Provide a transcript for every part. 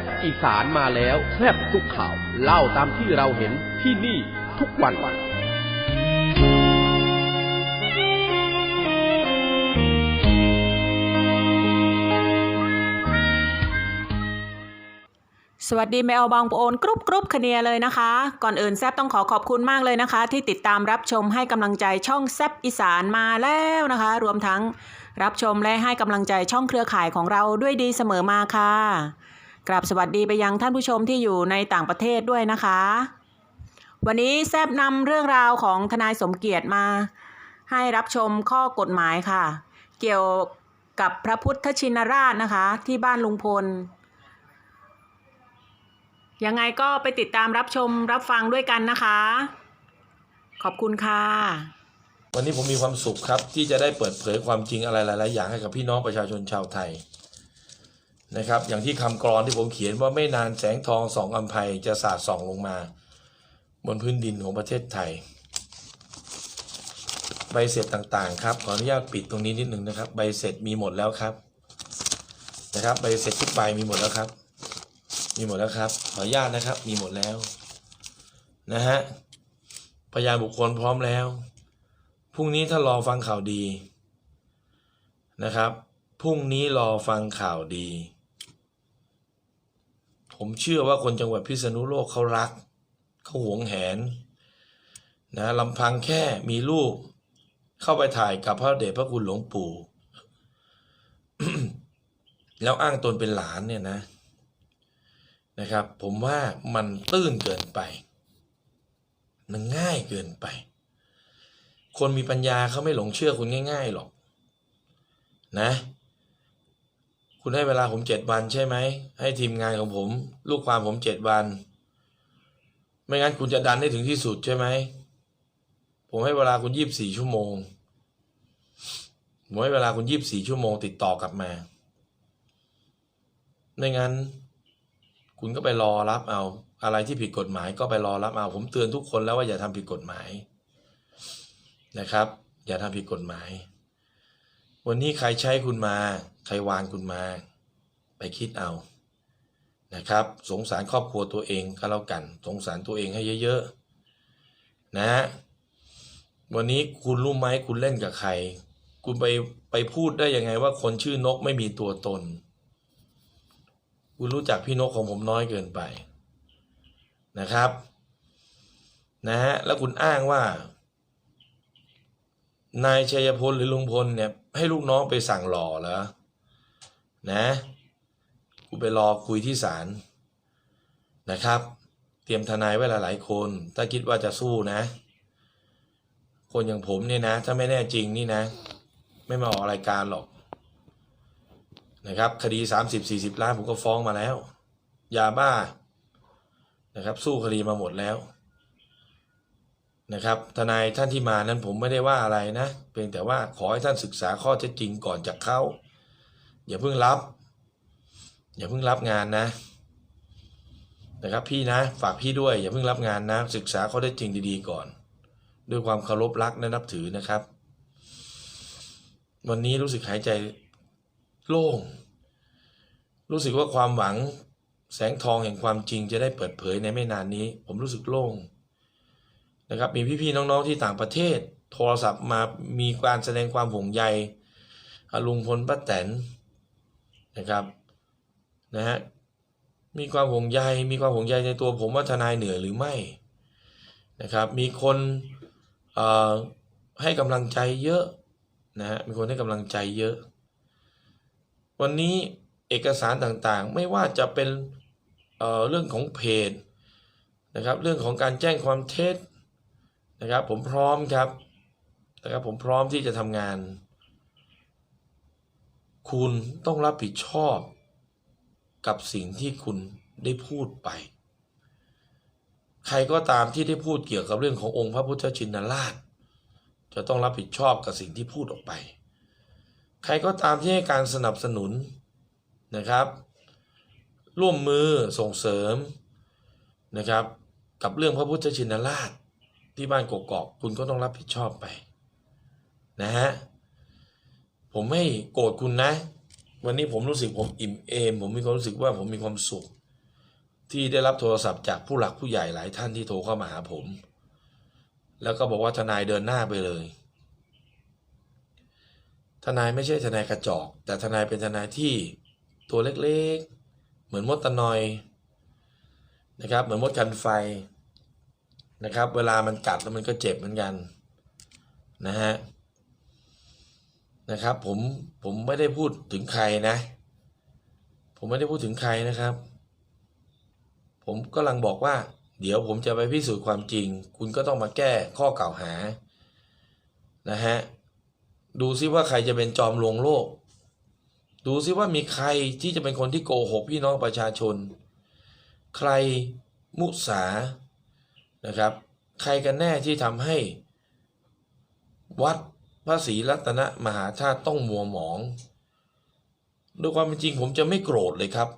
บอีสานมาแล้วแซบทุกข่าว เล่าตามที่เราเห็นที่นี่ทุกวันวันสวัสดีแมวบางโอนกรุ๊ปกรุ๊ปคเนียเลยนะคะ ก่อนอื่นแซบต้องขอขอบคุณมากเลยนะคะ ที่ติดตามรับชมให้กำลังใจช่องแซบอีสานมาแล้วนะคะ รวมทั้งรับชมและให้กำลังใจช่องเครือข่ายของเราด้วยดีเสมอมาค่ะ กราบสวัสดีไปยังท่านผู้ชมที่อยู่ในต่างประเทศด้วยนะคะ วันนี้แซบนำเรื่องราวของทนายสมเกียรติมา ให้รับชมข้อกฎหมายค่ะ เกี่ยวกับพระพุทธชินราชนะคะ ที่บ้านลุงพล ยังไงก็ไปติดตามรับชมรับฟังด้วยกันนะคะ ขอบคุณค่ะ วันนี้ผมมีความสุขครับที่จะได้เปิดเผยความจริงอะไรหลาย ๆ อย่างให้กับพี่น้องประชาชนชาวไทย นะครับ อย่างที่คำกรอนที่ผมเขียนว่าไม่นานแสงทองสองอัมภัยจะสาดส่องลงมา บนพื้นดินของประเทศไทย ใบเสร็จต่างๆครับ ขออนุญาตปิดตรงนี้นิดนึงนะครับ ใบเสร็จมีหมดแล้วครับนะครับใบเสร็จทุกใบมีหมดแล้วครับ มีหมดแล้วครับ ขออนุญาตนะครับ มีหมดแล้วนะฮะพยานบุคคลพร้อมแล้วพรุ่งนี้ถ้ารอฟังข่าวดีนะครับ พรุ่งนี้รอฟังข่าวดี ผมเชื่อว่าคนจังหวัดพิษณุโลกเขารัก เขาหวงแหนนะลำพังแค่มีรูป เข้าไปถ่ายกับพระเดชพระคุณหลวงปู่ แล้วอ้างตนเป็นหลานเนี่ยนะ นะครับ ผมว่ามันตื้นเกินไป มันง่ายเกินไป คนมีปัญญาเขาไม่หลงเชื่อคุณง่าย ๆ หรอก นะ คุณให้เวลาผมเจ็ดวันใช่ไหม ให้ทีมงานของผม ลูกความผมเจ็ดวัน ไม่งั้นคุณจะดันได้ถึงที่สุดใช่ไหม ผมให้เวลาคุณยี่บสี่ชั่วโมง ผมให้เวลาคุณยี่บสี่ชั่วโมงติดต่อกลับมา ไม่งั้น คุณก็ไปรอรับเอา อะไรที่ผิดกฎหมายก็ไปรอรับเอา ผมเตือนทุกคนแล้วว่าอย่าทำผิดกฎหมายนะครับ อย่าทำผิดกฎหมาย วันนี้ใครใช้คุณมา ใครวางคุณมา ไปคิดเอานะครับ สงสารครอบครัวตัวเองก็แล้วกัน สงสารตัวเองให้เยอะๆนะฮะวันนี้คุณรู้ไหมคุณเล่นกับใคร คุณไปไปพูดได้ยังไงว่าคนชื่อนกไม่มีตัวตน คุณรู้จักพี่นกของผมน้อยเกินไปนะครับนะฮะแล้วคุณอ้างว่า นายชัยพลหรือลุงพลเนี่ย ให้ลูกน้องไปสั่งหล่อเหรอนะกูไปรอคุยที่ศาลนะครับ เตรียมทนายไว้หลายๆคน ถ้าคิดว่าจะสู้นะ คนอย่างผมเนี่ยนะ ถ้าไม่แน่จริงนี่นะ ไม่มาออกรายการหรอกนะครับ คดีสามสิบสี่สิบล้านผมก็ฟ้องมาแล้ว ยาบ้านะครับ สู้คดีมาหมดแล้ว นะครับ ทนายท่านที่มานั้นผมไม่ได้ว่าอะไรนะ เพียงแต่ว่าขอให้ท่านศึกษาข้อเท็จจริงก่อนจากเขาอย่าเพิ่งรับ อย่าเพิ่งรับงานนะ นะครับพี่นะ ฝากพี่ด้วย อย่าเพิ่งรับงานนะ ศึกษาข้อเท็จจริงดีๆก่อน ด้วยความเคารพรักและนับถือนะครับ วันนี้รู้สึกหายใจโล่ง รู้สึกว่าความหวังแสงทองแห่งความจริงจะได้เปิดเผยในไม่นานนี้ ผมรู้สึกโล่ง นะครับมีพี่ๆน้องๆที่ต่างประเทศ โทรศัพท์มามีการแสดงความห่วงใยอ่ลุงพลป้าแตนนะครับนะฮะมีความห่วงใยมีความห่วงใยในตัวผมว่าทนายเหนื่อยหรือไม่นะครับมีคนเอ่อให้กำลังใจเยอะนะฮะมีคนให้กำลังใจเยอะ วันนี้เอกสารต่างๆ ไม่ว่าจะเป็นเอ่อเรื่องของเพจนะครับเรื่องของการแจ้งความเท็จ นะครับผมพร้อมครับนะครับผมพร้อมที่จะทำงาน คุณต้องรับผิดชอบ กับสิ่งที่คุณได้พูดไป ใครก็ตามที่ได้พูดเกี่ยวกับเรื่องขององค์พระพุทธชินราช จะต้องรับผิดชอบกับสิ่งที่พูดออกไป ใครก็ตามที่ให้การสนับสนุนนะครับ ร่วมมือส่งเสริมนะครับ กับเรื่องพระพุทธชินราช ที่บ้านกกอกคุณก็ต้องรับผิดชอบไป นะฮะ ผมไม่โกรธคุณนะ วันนี้ผมรู้สึกผมอิ่มเอม ผมมีความรู้สึกว่าผมมีความสุข ที่ได้รับโทรศัพท์จากผู้หลักผู้ใหญ่หลายท่านที่โทรเข้ามาหาผม แล้วก็บอกว่าทนายเดินหน้าไปเลย ทนายไม่ใช่ทนายกระจอก แต่ทนายเป็นทนายที่ตัวเล็กๆ เหมือนมดตะนอยนะครับ เหมือนมดกันไฟ นะครับ เวลามันกัดแล้วมันก็เจ็บเหมือนกันนะฮะนะครับผมผมไม่ได้พูดถึงใครนะ ผมไม่ได้พูดถึงใครนะครับ ผมกำลังบอกว่า เดี๋ยวผมจะไปพิสูจน์ความจริง คุณก็ต้องมาแก้ข้อกล่าวหานะฮะดูซิว่าใครจะเป็นจอมลวงโลก ดูซิว่ามีใครที่จะเป็นคนที่โกหกพี่น้องประชาชน ใครมุสา นะครับ ใครกันแน่ที่ทำให้ วัดพระศรีรัตนมหาธาตุต้องมัวหมองด้วยความเป็นจริงผมจะไม่โกรธเลยครับ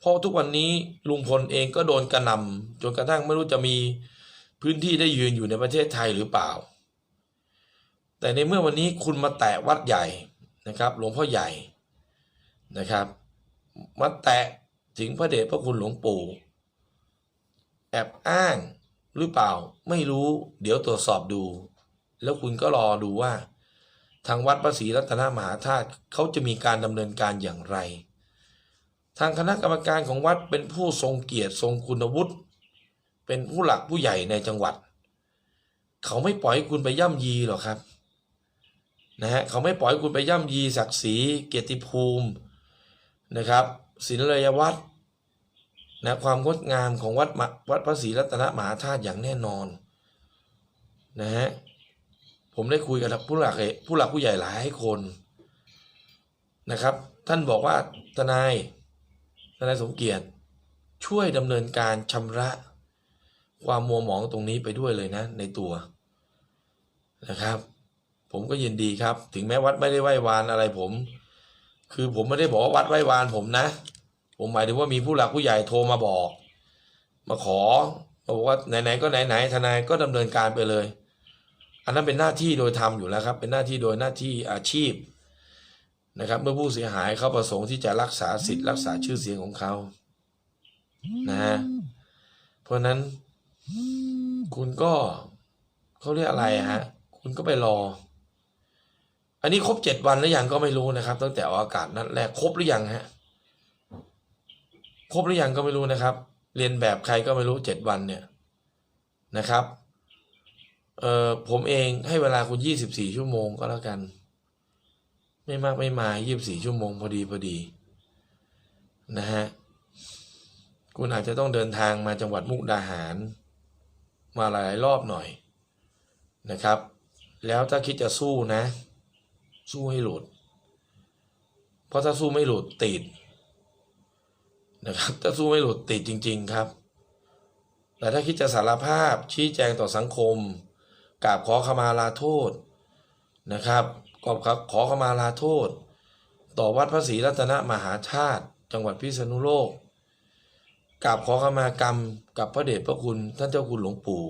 เพราะทุกวันนี้ลุงพลเองก็โดนกระนำจนกระทั่งไม่รู้จะมีพื้นที่ได้ยืนอยู่ในประเทศไทยหรือเปล่า แต่ในเมื่อวันนี้คุณมาแตะวัดใหญ่นะครับ หลวงพ่อใหญ่นะครับ มาแตะถึงพระเดชพระคุณหลวงปู่ แอบอ้าง หรือเปล่าไม่รู้เดี๋ยวตรวจสอบดู แล้วคุณก็รอดูว่า ทางวัดพระศรีรัตนมหาธาตุเขาจะมีการดำเนินการอย่างไร ทางคณะกรรมการของวัดเป็นผู้ทรงเกียรติทรงคุณวุฒิเป็นผู้หลักผู้ใหญ่ในจังหวัด เขาไม่ปล่อยคุณไปย่ำยีหรอกครับนะฮะเขาไม่ปล่อยคุณไปย่ำยีศักดิ์ศรีเกียรติภูมินะครับศิลยวัฒน์ นะความงดงามของวัดวัดพระศรีรัตนมหาธาตุอย่างแน่นอนนะฮะผมได้คุยกับผู้หลักผู้หลักผู้ใหญ่หลายคนนะครับ ท่านบอกว่าทนายทนายสมเกียรติช่วยดำเนินการชำระความมัวหมองตรงนี้ไปด้วยเลยนะ ในตัวนะครับ ผมก็ยินดีครับ ถึงแม้วัดไม่ได้ไหว้วานอะไรผม คือผมไม่ได้บอกว่าวัดไหว้วานผมนะ ผมหมายถึงว่ามีผู้หลักผู้ใหญ่โทรมาบอก มาขอบอกว่าไหนๆก็ไหนๆทนายก็ดำเนินการไปเลย อันนั้นเป็นหน้าที่โดยธรรมอยู่แล้วครับ เป็นหน้าที่โดยหน้าที่อาชีพนะครับ เมื่อผู้เสียหายเขาประสงค์ที่จะรักษาสิทธิ์รักษาชื่อเสียงของเขานะฮะเพราะนั้นคุณก็เขาเรียกอะไรฮะ คุณก็ไปรอ อันนี้ครบเจ็ดวันหรือยังก็ไม่รู้นะครับ ตั้งแต่ออกอากาศนัดแรกครบหรือยังฮะ ครบหรือยังก็ไม่รู้นะครับ เรียนแบบใครก็ไม่รู้เจ็ดวันเนี่ยนะครับเอ่อผมเองให้เวลาคุณยี่สิบสี่ชั่วโมงก็แล้วกัน ไม่มากไม่มายี่บสี่ชั่วโมงพอดีพอดีนะฮะคุณอาจจะต้องเดินทางมาจังหวัดมุกดาหาร มาหลายรอบหน่อยนะครับ แล้วถ้าคิดจะสู้นะ สู้ให้หลุด เพราะถ้าสู้ไม่หลุดติด นะครับถ้าสู้ไม่หลุดติดจริง ๆครับแต่ถ้าคิดจะสารภาพชี้แจงต่อสังคมกราบขอขมาลาโทษนะครับกราบขอขมาลาโทษ ต่อวัดพระศรีรัตนมหาธาตุจังหวัดพิษณุโลกกราบขอขมากรรมกับพระเดชพระคุณท่านเจ้าคุณหลวงปู่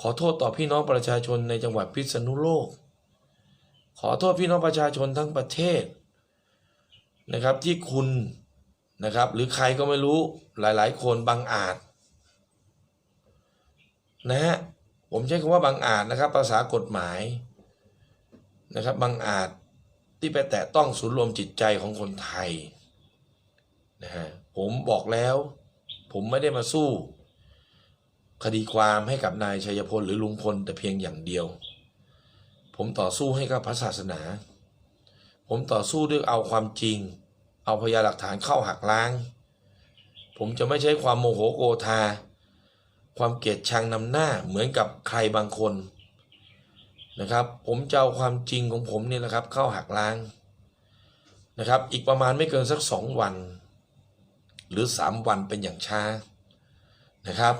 ขอโทษต่อพี่น้องประชาชนในจังหวัดพิษณุโลก ขอโทษพี่น้องประชาชนทั้งประเทศนะครับที่คุณ นะครับ หรือใครก็ไม่รู้หลาย ๆ คนบังอาจนะฮะผมใช้คำว่าบังอาจนะครับ ภาษากฎหมายนะครับบังอาจที่ไปแตะต้องศูนย์รวมจิตใจของคนไทยนะฮะผมบอกแล้ว ผมไม่ได้มาสู้ คดีความให้กับนายชัยพลหรือลุงพลแต่เพียงอย่างเดียว ผมต่อสู้ให้กับพระศาสนา ผมต่อสู้ด้วยเอาความจริง เอาพยานหลักฐานเข้าหักล้าง ผมจะไม่ใช้ความโมโหโกธา ความเกลียดชังนำหน้าเหมือนกับใครบางคนนะครับ ผมจะเอาความจริงของผมนี่แหละครับ เข้าหักล้างนะครับ อีกประมาณไม่เกินสักสองวัน หรือสามวันเป็นอย่างช้านะครับ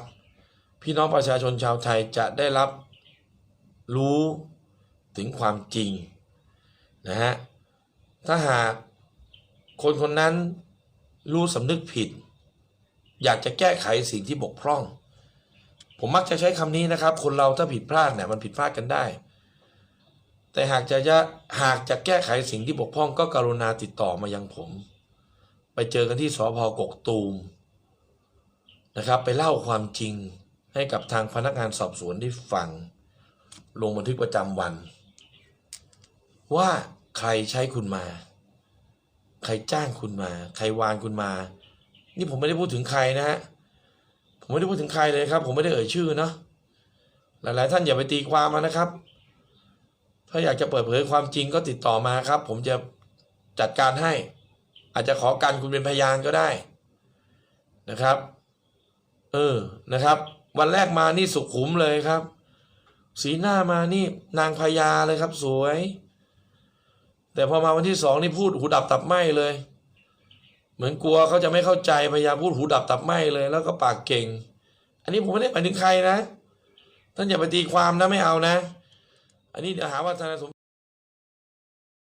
พี่น้องประชาชนชาวไทยจะได้รับรู้ถึงความจริงนะฮะถ้าหาก คนคนนั้นรู้สำนึกผิด อยากจะแก้ไขสิ่งที่บกพร่อง ผมมักจะใช้คำนี้นะครับ คนเราถ้าผิดพลาดเนี่ยมันผิดพลาดกันได้ แต่หากจะจะหากจะแก้ไขสิ่งที่บกพร่อง ก็กรุณาติดต่อมายังผม ไปเจอกันที่สพกกตูมนะครับ ไปเล่าความจริงให้กับทางพนักงานสอบสวนได้ฟัง ลงบันทึกประจำวัน ว่าใครใช้คุณมา ใครจ้างคุณมา ใครวานคุณมา นี่ผมไม่ได้พูดถึงใครนะฮะผมไม่ได้พูดถึงใครเลยครับ ผมไม่ได้เอ่ยชื่อเนาะหลาย ๆ ท่านอย่าไปตีความมานะครับ ถ้าอยากจะเปิดเผยความจริงก็ติดต่อมาครับ ผมจะจัดการให้ อาจจะขอกันคุณเป็นพยานก็ได้นะครับ เออนะครับ วันแรกมานี่สุขุมเลยครับ สีหน้ามานี่นางพญาเลยครับ สวย แต่พอมาวันที่สองนี่พูดหูดับตับไหมเลย เหมือนกลัวเขาจะไม่เข้าใจพยายามพูดหูดับตับไหมเลย แล้วก็ปากเก่ง อันนี้ผมไม่ได้หมายถึงใครนะท่านอย่าไปตีความนะไม่เอานะ อันนี้เดี๋ยวหาว่าทนายสม